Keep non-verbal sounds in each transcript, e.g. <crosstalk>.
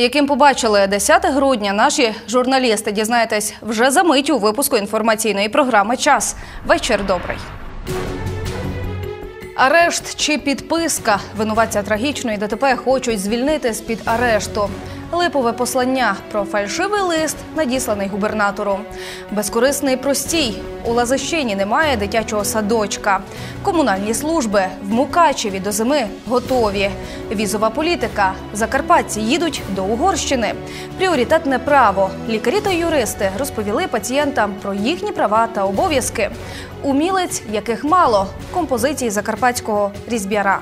Яким побачили 10 грудня, наші журналісти дізнаєтесь вже за мить у випуску інформаційної програми Час. Вечір добрий. Арешт чи підписка винуватця трагічної ДТП хочуть звільнити з під арешту. Липове послання про фальшивий лист, надісланий губернатору. Безкорисний простій. У Лазищині немає дитячого садочка. Комунальні служби в Мукачеві до зими готові. Візова політика. Закарпатці їдуть до Угорщини. Пріоритетне право. Лікарі та юристи розповіли пацієнтам про їхні права та обов'язки. Умілець, яких мало композиції закарпатського різьбяра.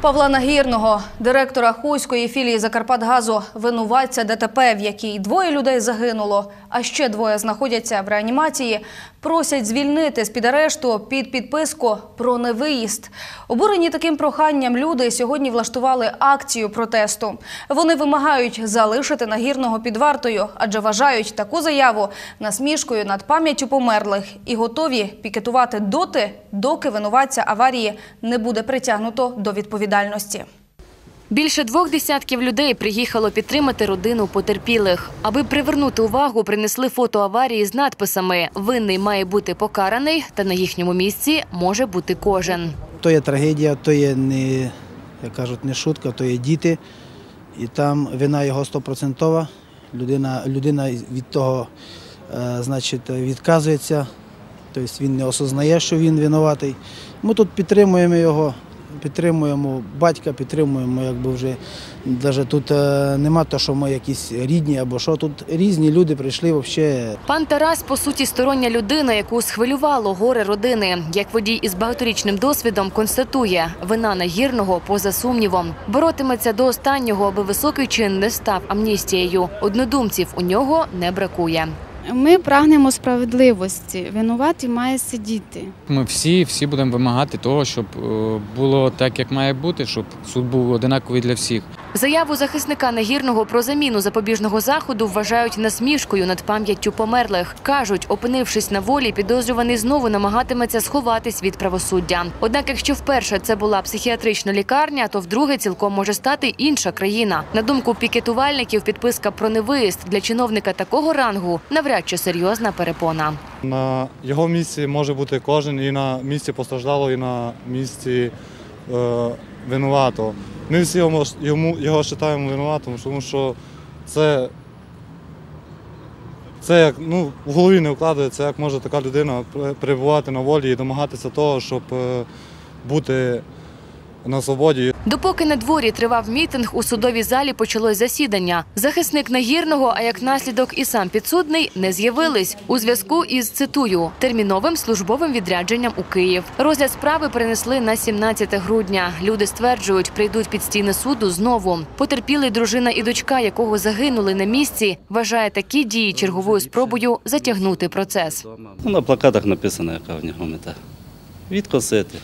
Павла Нагірного, директора Хуйської філії Закарпатгазу, винуватця ДТП, в якій двоє людей загинуло, а ще двоє знаходяться в реанімації, просять звільнити з під арешту під підписку про невиїзд. Обурені таким проханням люди сьогодні влаштували акцію протесту. Вони вимагають залишити Нагірного під вартою, адже вважають таку заяву насмішкою над пам'яттю померлих і готові пікетувати доти, доки винуватця аварії не буде притягнуто до відповідальності. Більше двох десятків людей приїхало підтримати родину потерпілих. Аби привернути увагу, принесли фото аварії з надписами Винний має бути покараний, та на їхньому місці може бути кожен. То є трагедія, то є не, як кажуть, не шутка, то є діти. І там вина його стопроцентова. Людина, людина від того е, значить, відказується, тобто він не осознає, що він винуватий. Ми тут підтримуємо його, підтримуємо батька, підтримуємо, якби вже навіть тут е, нема того, що ми якісь рідні або що. Тут різні люди прийшли взагалі Пан Тарас, по суті, стороння людина, яку схвилювало горе родини. Як водій із багаторічним досвідом констатує, вина нагірного поза сумнівом. Боротиметься до останнього, аби високий чин не став амністією. Однодумців у нього не бракує. Ми прагнемо справедливості. Винуватий має сидіти. Ми всі, всі будемо вимагати того, щоб е, було так, як має бути, щоб суд був одинаковий для всіх. Заяву захисника Нагірного про заміну запобіжного заходу вважають насмішкою над пам'яттю померлих. Кажуть, опинившись на волі, підозрюваний знову намагатиметься сховатись від правосуддя. Однак, якщо вперше це була психіатрична лікарня, то вдруге цілком може стати інша країна. На думку пікетувальників, підписка про невиїзд для чиновника такого рангу навряд чи серйозна перепона. На його місці може бути кожен і на місці постраждалого, і на місці е, винуватого. Ми всі йому, йому його вважаємо винуватим, тому що це, це як ну, в голові не вкладається, як може така людина перебувати на волі і домагатися того, щоб е, бути на свободі. Допоки на дворі тривав мітинг, у судовій залі почалось засідання. Захисник Нагірного, а як наслідок і сам підсудний, не з'явились у зв'язку із цитую терміновим службовим відрядженням у Київ. Розгляд справи перенесли на 17 грудня. Люди стверджують, прийдуть під стіни суду знову. Потерпілий дружина і дочка, якого загинули на місці, вважає такі дії черговою спробою затягнути процес. Ну, на плакатах написано, яка в нього мета. Відкосити.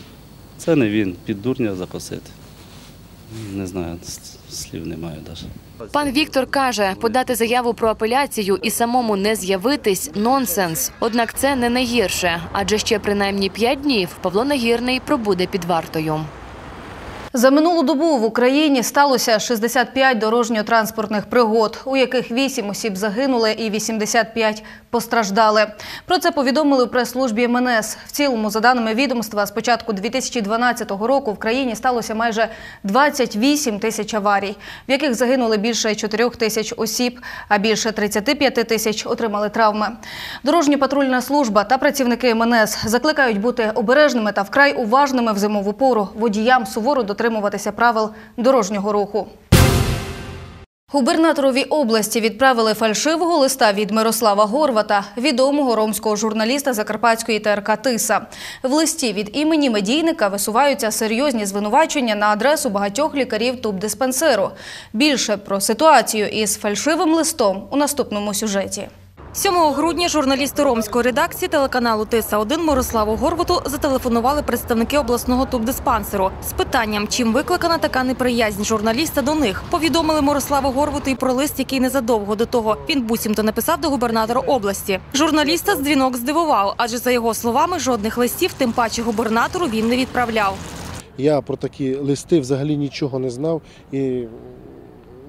Це не він, під дурня закосити. Не знаю, слів не маю навіть. Пан Віктор каже, подати заяву про апеляцію і самому не з'явитись нонсенс. Однак це не найгірше, адже ще принаймні п'ять днів Павло Нагірний пробуде під вартою. За минулу добу в Україні сталося 65 дорожньо-транспортних пригод, у яких 8 осіб загинули і 85 постраждали. Про це повідомили у прес-службі МНС. В цілому, за даними відомства, з початку 2012 року в країні сталося майже 28 тисяч аварій, в яких загинули більше 4 тисяч осіб, а більше 35 тисяч отримали травми. Дорожня патрульна служба та працівники МНС закликають бути обережними та вкрай уважними в зимову пору водіям суворо дотримуватися правил дорожнього руху. Губернаторові області відправили фальшивого листа від Мирослава Горвата, відомого ромського журналіста Закарпатської ТРК Тиса. В листі від імені медійника висуваються серйозні звинувачення на адресу багатьох лікарів тубдиспансеру. Більше про ситуацію із фальшивим листом у наступному сюжеті. 7 грудня журналісти ромської редакції телеканалу Тиса 1 Мирославу Горвату зателефонували представники обласного тубдиспансеру з питанням, чим викликана така неприязнь журналіста до них. Повідомили Мирославу Горвату і про лист, який незадовго до того він буцімто написав до губернатора області. Журналіста дзвінок здивував, адже за його словами жодних листів, тим паче губернатору він не відправляв. Я про такі листи взагалі нічого не знав і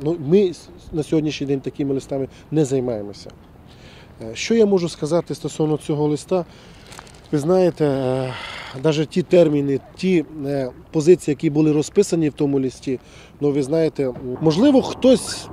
ну, ми на сьогоднішній день такими листами не займаємося. Е, Що я можу сказати стосовно цього листа? Ви знаєте, навіть ті терміни, ті е, позиції, які були розписані в тому листі, ну ви знаєте, можливо, хтось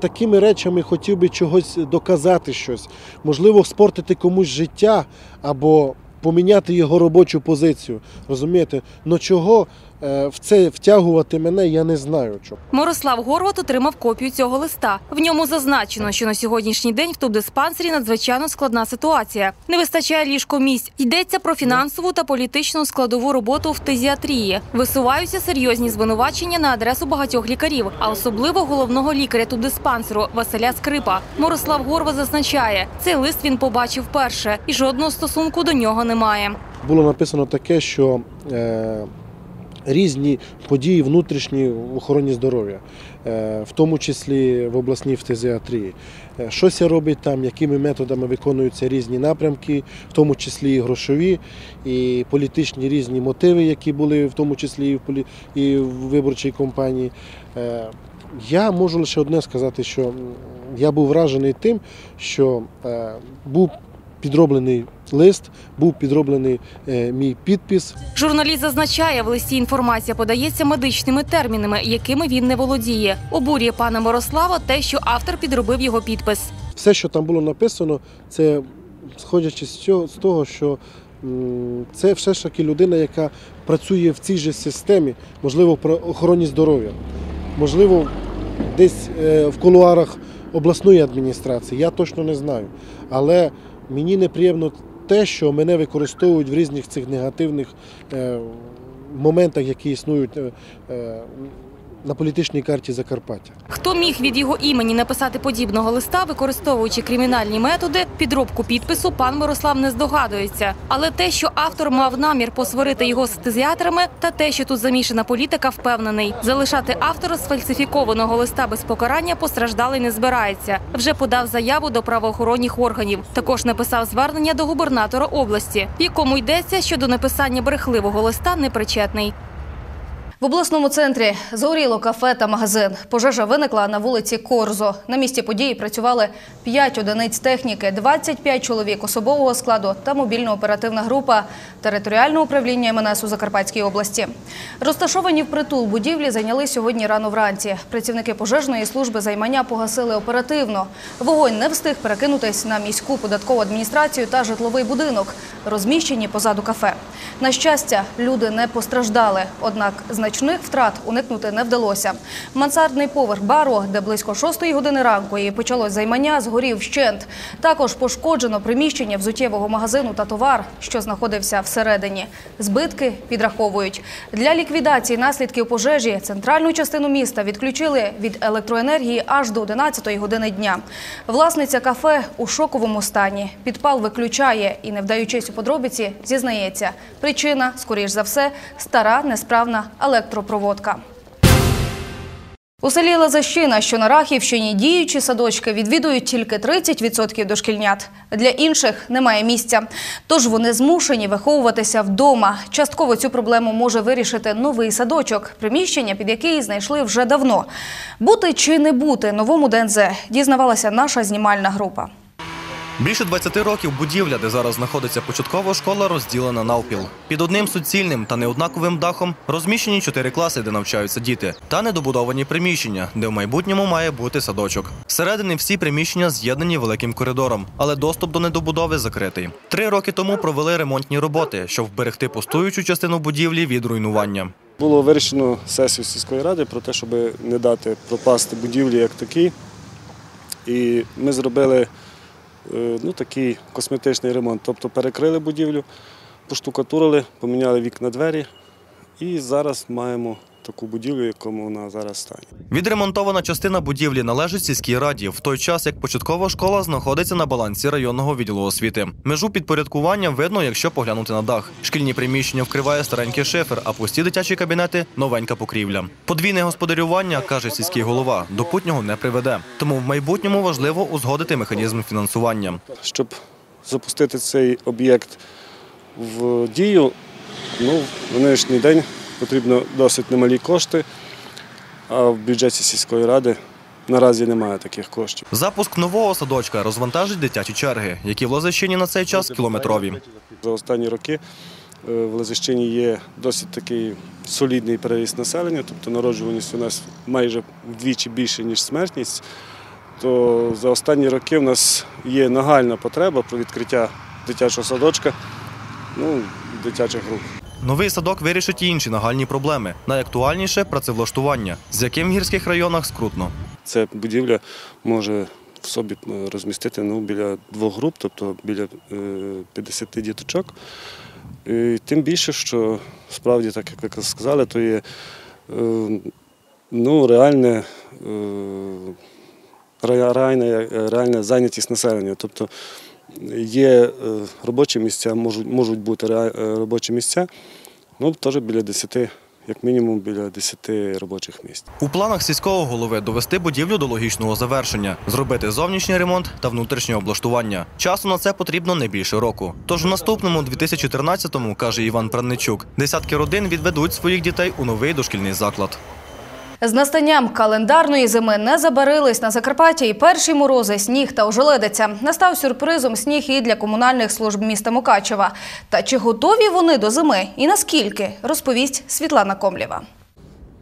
такими речами хотів би чогось доказати щось, можливо, спортити комусь життя або поміняти його робочу позицію. Розумієте? Ну чого е, в це втягувати мене, я не знаю. Мирослав Горват отримав копію цього листа. В ньому зазначено, що на сьогоднішній день в тубдиспансері надзвичайно складна ситуація. Не вистачає ліжкомісць. Йдеться про фінансову та політичну складову роботу в тезіатрії. Висуваються серйозні звинувачення на адресу багатьох лікарів, а особливо головного лікаря тубдиспансеру Василя Скрипа. Мирослав Горват зазначає, цей лист він побачив вперше, і жодного стосунку до нього немає. Було написано таке, що е, різні події внутрішні в охороні здоров'я, е, в тому числі в обласній фтизіатрії. Е, Щось робить там, якими методами виконуються різні напрямки, в тому числі і грошові, і політичні різні мотиви, які були в тому числі і в, полі... і в виборчій кампанії. Е, Я можу лише одне сказати, що я був вражений тим, що був підроблений лист, був підроблений е, мій підпис. Журналіст зазначає, в листі інформація подається медичними термінами, якими він не володіє. Обурює пана Мирослава те, що автор підробив його підпис. Все, що там було написано, це сходячи з того, що це все ж таки людина, яка працює в цій же системі, можливо, при охороні здоров'я, можливо, десь е, в кулуарах обласної адміністрації. Я точно не знаю. Але мені неприємно те, що мене використовують в різних цих негативних е, моментах, які існують е, е, на політичній карті Закарпаття. Хто міг від його імені написати подібного листа, використовуючи кримінальні методи, підробку підпису, пан Мирослав не здогадується. Але те, що автор мав намір посварити його з тезіатрами, та те, що тут замішана політика, впевнений. Залишати автора сфальсифікованого листа без покарання постраждалий не збирається. Вже подав заяву до правоохоронних органів. Також написав звернення до губернатора області, в якому йдеться, що до написання брехливого листа непричетний. В обласному центрі згоріло кафе та магазин. Пожежа виникла на вулиці Корзо. На місці події працювали 5 одиниць техніки, 25 чоловік особового складу та мобільно-оперативна група територіального управління МНС у Закарпатській області. Розташовані впритул будівлі зайняли сьогодні рано вранці. Працівники пожежної служби займання погасили оперативно. Вогонь не встиг перекинутись на міську податкову адміністрацію та житловий будинок, розміщені позаду кафе. На щастя, люди не постраждали, однак значних втрат уникнути не вдалося. Мансардний поверх бару, де близько 6 години ранку і почалось займання, згорів вщент. Також пошкоджено приміщення взуттєвого магазину та товар, що знаходився всередині. Збитки підраховують. Для ліквідації наслідків пожежі центральну частину міста відключили від електроенергії аж до 11 години дня. Власниця кафе у шоковому стані. Підпал виключає і, не вдаючись у подробиці, зізнається. Причина, скоріш за все, стара несправна електропроводка. У селі Лазащина, що на Рахівщині, діючі садочки відвідують тільки 30% дошкільнят. Для інших немає місця. Тож вони змушені виховуватися вдома. Частково цю проблему може вирішити новий садочок, приміщення, під який знайшли вже давно. Бути чи не бути новому ДНЗ, дізнавалася наша знімальна група. Більше 20 років будівля, де зараз знаходиться початкова школа, розділена навпіл. Під одним суцільним та неоднаковим дахом розміщені чотири класи, де навчаються діти, та недобудовані приміщення, де в майбутньому має бути садочок. Всередині всі приміщення з'єднані великим коридором, але доступ до недобудови закритий. Три роки тому провели ремонтні роботи, щоб вберегти пустуючу частину будівлі від руйнування. Було вирішено сесію сільської ради про те, щоб не дати пропасти будівлі як такій. І ми зробили ну, такий косметичний ремонт. Тобто перекрили будівлю, поштукатурили, поміняли вікна двері. І зараз маємо таку будівлю, в якому вона зараз стане. Відремонтована частина будівлі належить сільській раді, в той час як початкова школа знаходиться на балансі районного відділу освіти. Межу підпорядкування видно, якщо поглянути на дах. Шкільні приміщення вкриває старенький шифер, а пусті дитячі кабінети новенька покрівля. Подвійне господарювання, каже сільський голова, до путнього не приведе. Тому в майбутньому важливо узгодити механізм фінансування. Щоб запустити цей об'єкт в дію, ну, в нинішній день потрібно досить немалі кошти, а в бюджеті сільської ради наразі немає таких коштів. Запуск нового садочка розвантажить дитячі черги, які в Лозищині на цей час кілометрові. За останні роки е, в Лазищині є досить такий солідний переріст населення, тобто народжуваність у нас майже вдвічі більше, ніж смертність. То за останні роки в нас є нагальна потреба про відкриття дитячого садочка, ну, дитячих груп. Новий садок вирішить і інші нагальні проблеми. Найактуальніше працевлаштування, з яким в гірських районах скрутно. Ця будівля може в собі е, розмістити ну, біля двох груп, тобто біля е, 50 діточок. І тим більше, що справді, так як сказали, то є е, ну, реальне, е, ре- реальна, реальна зайнятість населення. Тобто є е, робочі місця, можуть, можуть бути е, робочі місця, ну, теж біля 10, як мінімум біля 10 робочих місць. У планах сільського голови довести будівлю до логічного завершення, зробити зовнішній ремонт та внутрішнє облаштування. Часу на це потрібно не більше року. Тож в наступному 2014-му, каже Іван Пранничук, десятки родин відведуть своїх дітей у новий дошкільний заклад. З настанням календарної зими не забарились на Закарпатті і перші морози, сніг та ожеледиця. Настав сюрпризом сніг і для комунальних служб міста Мукачева. Та чи готові вони до зими і наскільки, розповість Світлана Комлєва.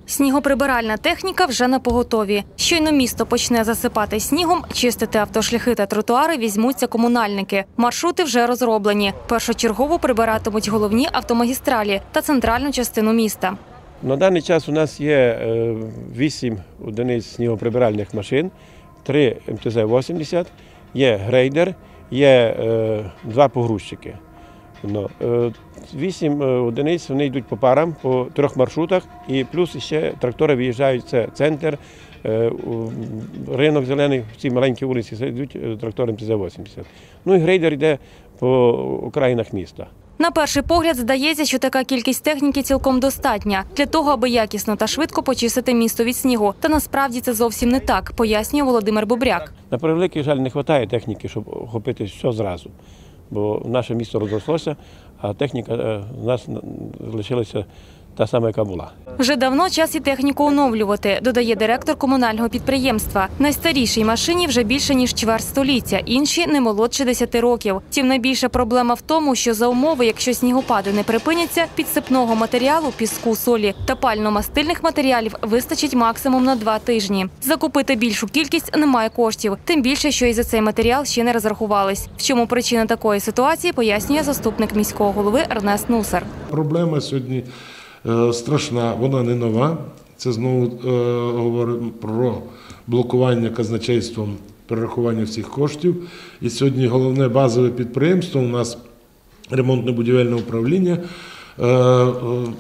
Снігоприбиральна техніка вже на поготові. Щойно місто почне засипати снігом, чистити автошляхи та тротуари візьмуться комунальники. Маршрути вже розроблені. Першочергово прибиратимуть головні автомагістралі та центральну частину міста. На даний час у нас є е, 8 одиниць снігоприбиральних машин, 3 МТЗ-80, є грейдер, є е, два погрузчики. Ну, е, Вісім одиниць вони йдуть по парам, по трьох маршрутах, і плюс ще трактори виїжджають, це центр, ринок зелений, в цій маленькій вулиці йдуть трактори МТЗ-80. Ну і грейдер йде по окраїнах міста. На перший погляд здається, що така кількість техніки цілком достатня для того, аби якісно та швидко почистити місто від снігу. Та насправді це зовсім не так, пояснює Володимир Бобряк. На превеликий жаль, не вистачає техніки, щоб охопити все зразу. Бо наше місто розрослося, а техніка е, у нас залишилася. лишилася та сама, яка була. Вже давно час і техніку оновлювати, додає директор комунального підприємства. Найстарішій машині вже більше ніж чверть століття, інші не молодше 10 років. Втім, найбільша проблема в тому, що за умови, якщо снігопади не припиняться, підсипного матеріалу, піску, солі та пально-мастильних матеріалів вистачить максимум на два тижні. Закупити більшу кількість немає коштів, тим більше, що і за цей матеріал ще не розрахувались. В чому причина такої ситуації, пояснює заступник міського голови Ернест Нусар. Проблема сьогодні страшна, вона не нова. Це знову е, говоримо про блокування казначейством перерахування всіх коштів. І сьогодні головне базове підприємство у нас ремонтно-будівельне управління. е, е,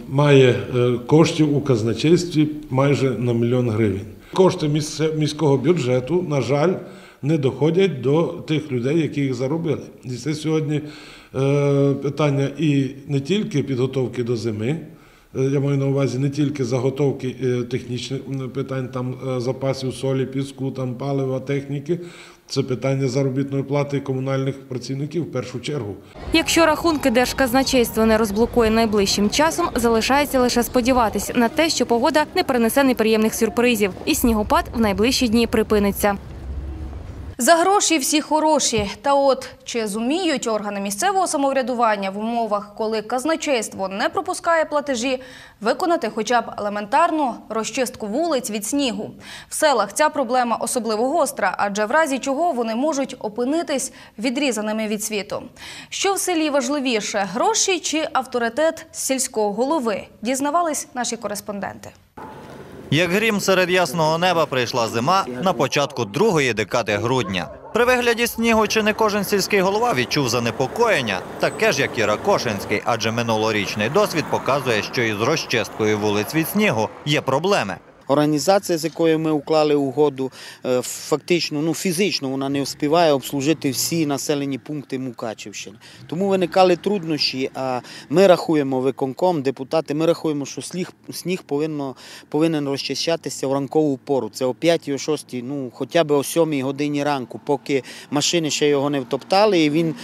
Має е, коштів у казначействі майже на мільйон гривень. Кошти міського бюджету, на жаль, не доходять до тих людей, які їх заробили. І це сьогодні е, питання і не тільки підготовки до зими. Е, Я маю на увазі не тільки заготовки е, технічних питань, там е, запасів солі, піску, там палива, техніки. Це питання заробітної плати комунальних працівників в першу чергу. Якщо рахунки держказначейство не розблокує найближчим часом, залишається лише сподіватися на те, що погода не принесе неприємних сюрпризів, і снігопад в найближчі дні припиниться. За гроші всі хороші. Та от чи зуміють органи місцевого самоврядування в умовах, коли казначейство не пропускає платежі, виконати хоча б елементарну розчистку вулиць від снігу. В селах ця проблема особливо гостра, адже в разі чого вони можуть опинитись відрізаними від світу. Що в селі важливіше гроші чи авторитет сільського голови? Дізнавались наші кореспонденти. Як грім серед ясного неба прийшла зима на початку другої декади грудня. При вигляді снігу чи не кожен сільський голова відчув занепокоєння, таке ж як і Ракошинський, адже минулорічний досвід показує, що із розчисткою вулиць від снігу є проблеми. Організація, з якою ми уклали угоду, е, фактично, ну фізично вона не встигає обслужити всі населені пункти Мукачівщини. Тому виникали труднощі. А ми рахуємо виконком, депутати. Ми рахуємо, що сніг, сніг повинно, повинен розчищатися в ранкову пору. Це о 5 о 6, ну хоча б о 7 годині ранку, поки машини ще його не втоптали, і він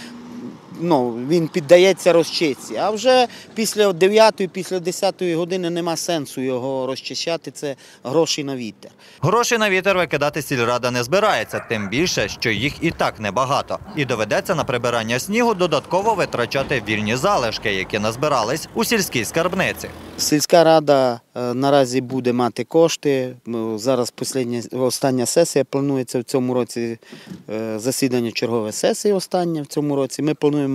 ну, він піддається розчистці. А вже після 9 після 10 години нема сенсу його розчищати. Це гроші на вітер. Гроші на вітер викидати сільрада не збирається, тим більше, що їх і так небагато. І доведеться на прибирання снігу додатково витрачати вільні залишки, які назбирались у сільській скарбниці. Сільська рада е, наразі буде мати кошти. Зараз остання сесія планується в цьому році. е, Засідання чергової сесії останнє в цьому році. Ми плануємо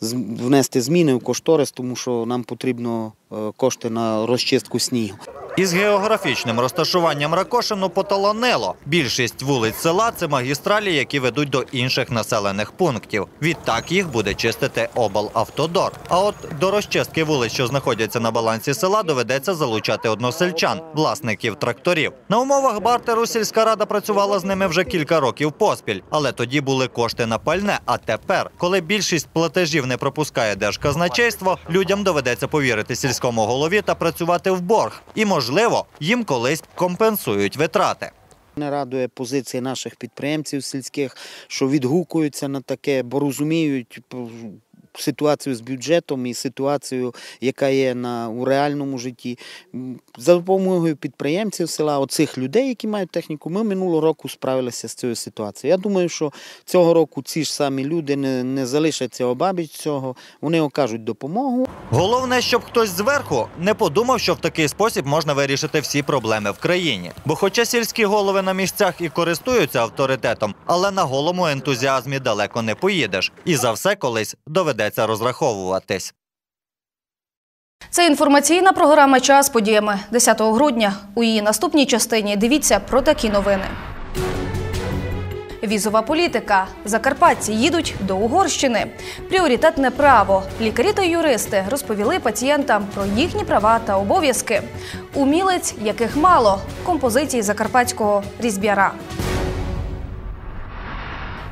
з- внести зміни в кошторис, тому що нам потрібно кошти на розчистку снігу. Із географічним розташуванням Ракошину поталанило. Більшість вулиць села це магістралі, які ведуть до інших населених пунктів. Відтак їх буде чистити облавтодор. А от до розчистки вулиць, що знаходяться на балансі села, доведеться залучати односельчан, власників тракторів. На умовах бартеру сільська рада працювала з ними вже кілька років поспіль, але тоді були кошти на пальне. А тепер, коли більшість платежів не пропускає держказначейство, людям доведеться повірити сільському голові та працювати в борг. І можливо, їм колись компенсують витрати. Не радує позиції наших підприємців сільських, що відгукуються на таке, бо розуміють ситуацію з бюджетом і ситуацію, яка є на, у реальному житті. За допомогою підприємців села, оцих людей, які мають техніку, ми минулого року справилися з цією ситуацією. Я думаю, що цього року ці ж самі люди не, не залишаться обабіч цього, вони окажуть допомогу. Головне, щоб хтось зверху не подумав, що в такий спосіб можна вирішити всі проблеми в країні. Бо, хоча сільські голови на місцях і користуються авторитетом, але на голому ентузіазмі далеко не поїдеш. І за все колись доведеться розраховуватись. Це інформаційна програма Час подіями 10 грудня. У її наступній частині дивіться про такі новини. Візова політика. Закарпатці їдуть до Угорщини. Пріоритетне право. Лікарі та юристи розповіли пацієнтам про їхні права та обов'язки. Умілець, яких мало. Композиції закарпатського різб'яра.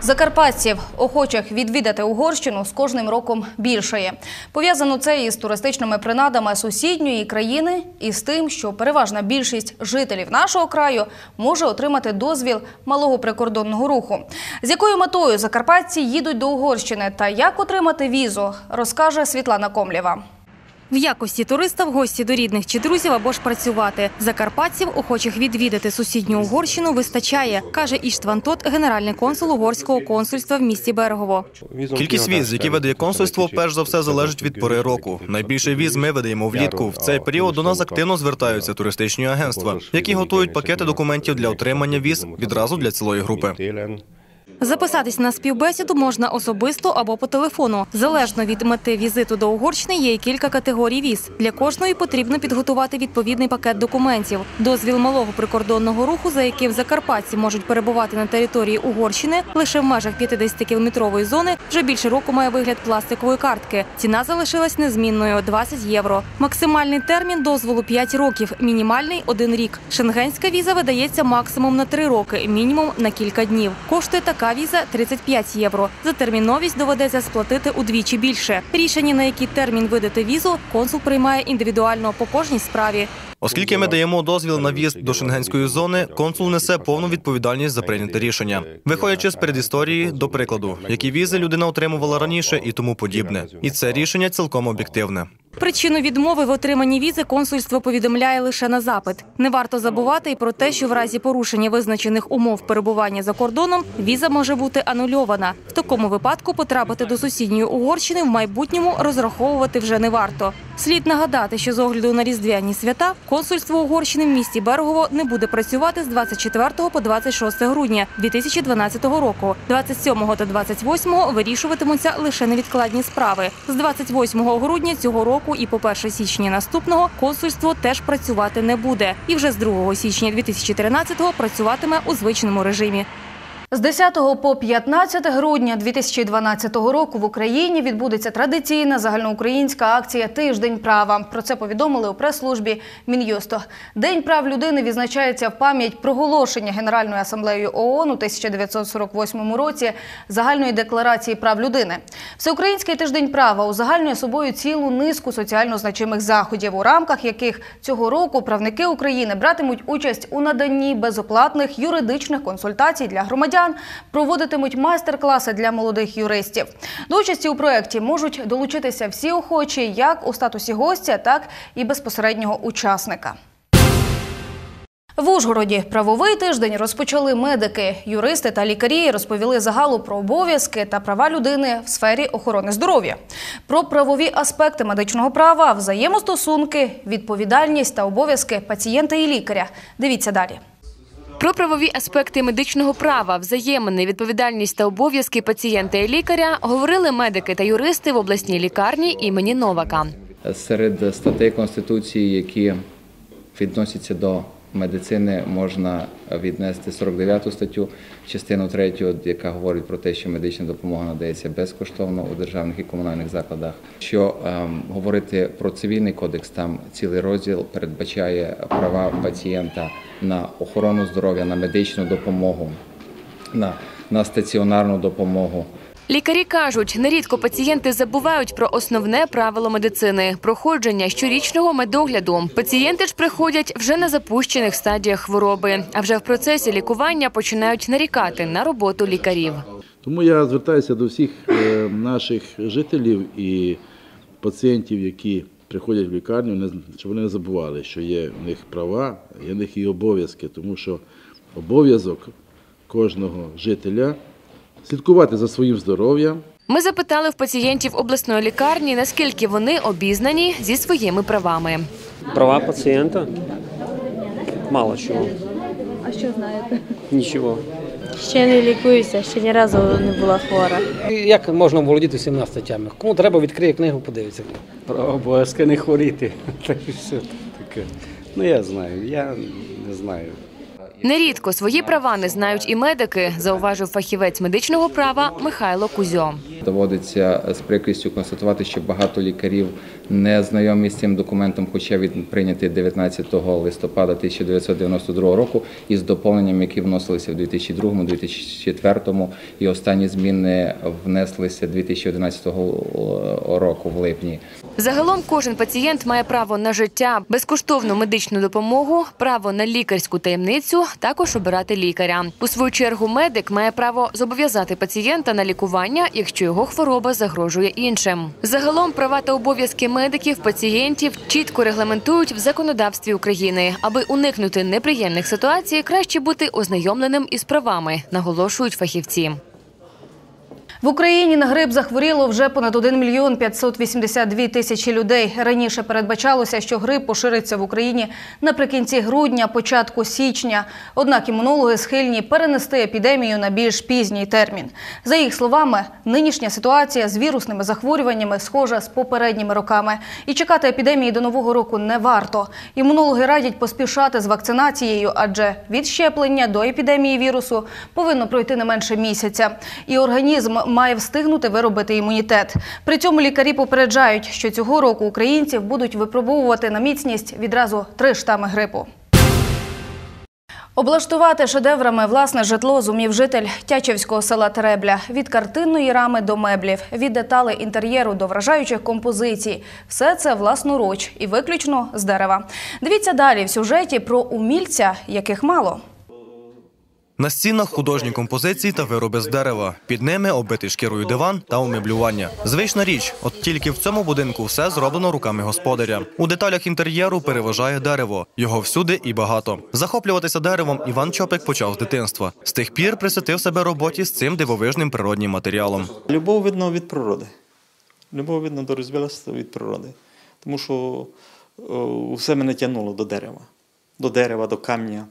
Закарпатців, охочих відвідати Угорщину, з кожним роком більшає. Пов'язано це із туристичними принадами сусідньої країни і з тим, що переважна більшість жителів нашого краю може отримати дозвіл малого прикордонного руху. З якою метою закарпатці їдуть до Угорщини та як отримати візу, розкаже Світлана Комлєва. В якості туриста в гості до рідних чи друзів або ж працювати. Закарпатців, охочих відвідати сусідню Угорщину, вистачає, каже Іштван Тот, генеральний консул угорського консульства в місті Берегово. Кількість віз, які видає консульство, перш за все залежить від пори року. Найбільше віз ми видаємо влітку. В цей період до нас активно звертаються туристичні агентства, які готують пакети документів для отримання віз відразу для цілої групи. Записатись на співбесіду можна особисто або по телефону. Залежно від мети візиту до Угорщини є кілька категорій віз. Для кожної потрібно підготувати відповідний пакет документів. Дозвіл малого прикордонного руху, за яким закарпатці можуть перебувати на території Угорщини лише в межах 50-кілометрової зони, вже більше року має вигляд пластикової картки. Ціна залишилась незмінною 20 євро. Максимальний термін дозволу 5 років, мінімальний 1 рік. Шенгенська віза видається максимум на 3 роки, мінімум на кілька днів. Коштує така віза 35 євро. За терміновість доведеться сплатити удвічі більше. Рішення на який термін видати візу, консул приймає індивідуально по кожній справі. Оскільки ми даємо дозвіл на в'їзд до шенгенської зони, консул несе повну відповідальність за прийняте рішення, виходячи з передісторії, до прикладу, які візи людина отримувала раніше і тому подібне. І це рішення цілком об'єктивне. Причину відмови в отриманні візи консульство повідомляє лише на запит. Не варто забувати і про те, що в разі порушення визначених умов перебування за кордоном віза може бути анульована. В такому випадку потрапити до сусідньої Угорщини в майбутньому розраховувати вже не варто. Слід нагадати, що з огляду на різдвяні свята консульство Угорщини в місті Берегово не буде працювати з 24 по 26 грудня 2012 року. 27 та 28 вирішуватимуться лише невідкладні справи. З 28 грудня цього року і по 1 січня наступного консульство теж працювати не буде. І вже з 2 січня 2013 працюватиме у звичному режимі. З 10 по 15 грудня 2012 року в Україні відбудеться традиційна загальноукраїнська акція Тиждень права. Про це повідомили у прес-службі Мін'юсту. День прав людини відзначається в пам'ять проголошення Генеральною асамблеєю ООН у 1948 році загальної декларації прав людини. Всеукраїнський тиждень права узагальнює собою цілу низку соціально значимих заходів, у рамках яких цього року правники України братимуть участь у наданні безоплатних юридичних консультацій для громадян освітян проводитимуть майстер-класи для молодих юристів. До участі у проєкті можуть долучитися всі охочі, як у статусі гостя, так і безпосереднього учасника. В Ужгороді правовий тиждень розпочали медики. Юристи та лікарі розповіли загалу про обов'язки та права людини в сфері охорони здоров'я, про правові аспекти медичного права, взаємостосунки, відповідальність та обов'язки пацієнта і лікаря. Дивіться далі. Про правові аспекти медичного права, взаємини, відповідальність та обов'язки пацієнта і лікаря говорили медики та юристи в обласній лікарні імені Новака. Серед статей Конституції, які відносяться до медицини, можна віднести 49 статтю, частину 3, яка говорить про те, що медична допомога надається безкоштовно у державних і комунальних закладах. Що ем, говорити про цивільний кодекс, там цілий розділ передбачає права пацієнта на охорону здоров'я, на медичну допомогу, на, на стаціонарну допомогу. Лікарі кажуть, нерідко пацієнти забувають про основне правило медицини проходження щорічного медогляду. Пацієнти ж приходять вже на запущених стадіях хвороби, а вже в процесі лікування починають нарікати на роботу лікарів. Тому я звертаюся до всіх е, наших жителів і пацієнтів, які приходять в лікарню, щоб вони не забували, що є в них права, є в них і обов'язки, тому що обов'язок кожного жителя слідкувати за своїм здоров'ям. Ми запитали в пацієнтів обласної лікарні, наскільки вони обізнані зі своїми правами. Права пацієнта? Мало чого. А що знаєте? Нічого. Ще не лікуюся, ще ні разу не була хвора. Як можна володіти всіма статтями? Кому треба, відкриє книгу, подивиться. Про обов'язки не хворіти. <laughs> Та й все таке. Ну я знаю, я не знаю. Нерідко свої права не знають і медики, зауважив фахівець медичного права Михайло Кузьо. Доводиться з прикрістю констатувати, що багато лікарів не знайомі з цим документом, хоча він прийнятий 19 листопада 1992 року із доповненням, які вносилися в 2002, 2004 і останні зміни внеслися 2011 року в липні. Загалом кожен пацієнт має право на життя, безкоштовну медичну допомогу, право на лікарську таємницю, також обирати лікаря. У свою чергу медик має право зобов'язати пацієнта на лікування, якщо його хвороба загрожує іншим. Загалом права та обов'язки медиків, пацієнтів чітко регламентують в законодавстві України. Аби уникнути неприємних ситуацій, краще бути ознайомленим із правами, наголошують фахівці. В Україні на грип захворіло вже понад 1 мільйон 582 тисячі людей. Раніше передбачалося, що грип пошириться в Україні наприкінці грудня, початку січня. Однак імунологи схильні перенести епідемію на більш пізній термін. За їх словами, нинішня ситуація з вірусними захворюваннями схожа з попередніми роками. І чекати епідемії до нового року не варто. Імунологи радять поспішати з вакцинацією, адже від щеплення до епідемії вірусу повинно пройти не менше місяця. І організм має встигнути виробити імунітет. При цьому лікарі попереджають, що цього року українців будуть випробовувати на міцність відразу три штами грипу. Облаштувати шедеврами власне житло зумів житель Тячівського села Теребля. Від картинної рами до меблів, від деталей інтер'єру до вражаючих композицій. Все це власноруч і виключно з дерева. Дивіться далі в сюжеті про умільця, яких мало. На стінах художні композиції та вироби з дерева. Під ними оббитий шкірою диван та умеблювання. Звична річ, от тільки в цьому будинку все зроблено руками господаря. У деталях інтер'єру переважає дерево. Його всюди і багато. Захоплюватися деревом Іван Чопик почав з дитинства. З тих пір присвятив себе роботі з цим дивовижним природнім матеріалом. Любов видно від природи. Любов видно до розвілства від природи. Тому що все мене тягнуло до дерева. До дерева, до камня.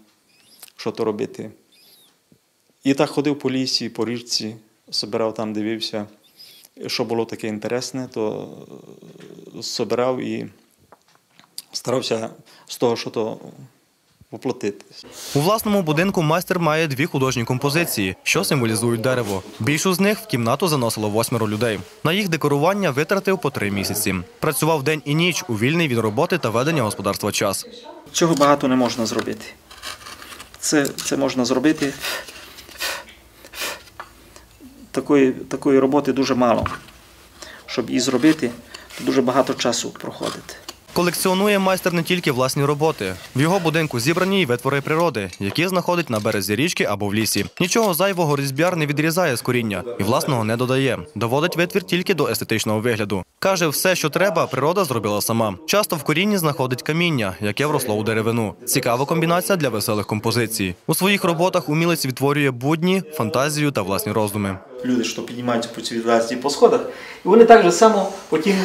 Що то робити. І так ходив по лісі, по річці, собирав там, дивився, що було таке інтересне, то е, собирав і старався з того, що то воплотити. У власному будинку майстер має дві художні композиції, що символізують дерево. Більшу з них в кімнату заносило восьмеро людей. На їх декорування витратив по три місяці. Працював день і ніч у вільний від роботи та ведення господарства час. Чого багато не можна зробити. Це, це можна зробити. Такої, такої роботи дуже мало. Щоб її зробити, то дуже багато часу проходить. Колекціонує майстер не тільки власні роботи. В його будинку зібрані й витвори природи, які знаходить на березі річки або в лісі. Нічого зайвого різьбяр не відрізає з коріння і власного не додає. Доводить витвір тільки до естетичного вигляду. Каже, все, що треба, природа зробила сама. Часто в корінні знаходить каміння, яке вросло у деревину. Цікава комбінація для веселих композицій. У своїх роботах умілець відтворює будні, фантазію та власні роздуми. Люди, що піднімаються по цивілізації по сходах, і вони так же само потім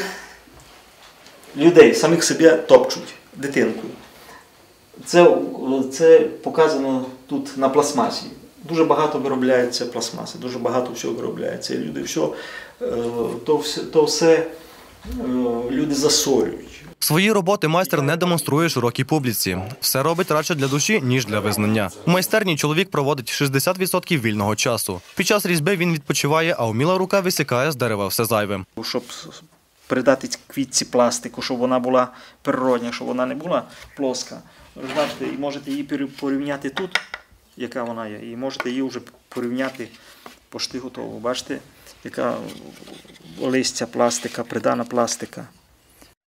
людей, самих себе топчуть дитинкою. Це, це показано тут на пластмасі. Дуже багато виробляється пластмаси, дуже багато всього виробляється. І люди все, е, то все, то все е, люди засолюють. Свої роботи майстер не демонструє широкій публіці. Все робить радше для душі, ніж для визнання. У майстерні чоловік проводить 60% вільного часу. Під час різьби він відпочиває, а уміла рука висікає з дерева все зайве. Щоб придати квітці пластику, щоб вона була природня, щоб вона не була плоска. Бачите, і можете її порівняти тут, яка вона є, і можете її вже порівняти пошти готову. Бачите, яка листя пластика, придана пластика.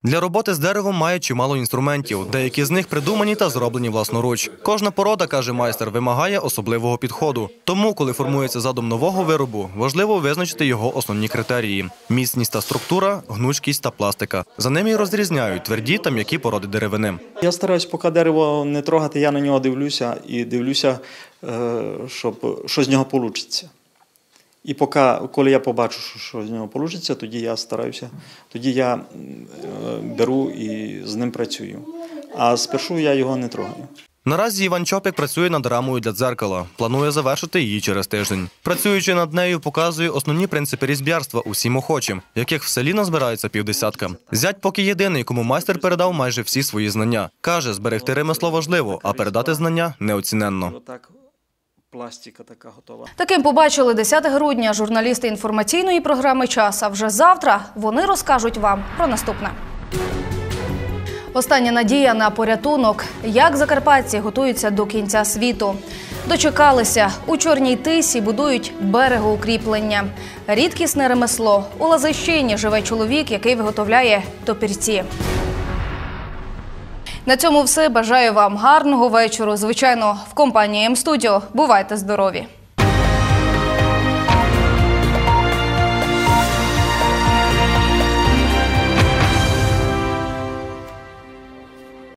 Для роботи з деревом має чимало інструментів. Деякі з них придумані та зроблені власноруч. Кожна порода, каже майстер, вимагає особливого підходу. Тому, коли формується задум нового виробу, важливо визначити його основні критерії: міцність та структура, гнучкість та пластика. За ними й розрізняють тверді та м'які породи деревини. Я стараюсь, поки дерево не трогати, я на нього дивлюся і дивлюся, е, щоб що з нього вийде. І поки, коли я побачу, що, з нього вийде, тоді я стараюся, тоді я е, беру і з ним працюю. А спершу я його не трогаю. Наразі Іван Чопик працює над рамою для дзеркала. Планує завершити її через тиждень. Працюючи над нею, показує основні принципи різьбярства усім охочим, яких в селі назбирається півдесятка. Зять поки єдиний, кому майстер передав майже всі свої знання. Каже, зберегти ремесло важливо, а передати знання неоціненно. Пластика така готова. Таким побачили 10 грудня журналісти інформаційної програми Час. А вже завтра вони розкажуть вам про наступне. Остання надія на порятунок. Як закарпатці готуються до кінця світу. Дочекалися у чорній тисі будують берегоукріплення. Рідкісне ремесло. У Лазищині живе чоловік, який виготовляє топірці. На цьому все. Бажаю вам гарного вечора. Звичайно, в компанії М-студіо. Бувайте здорові!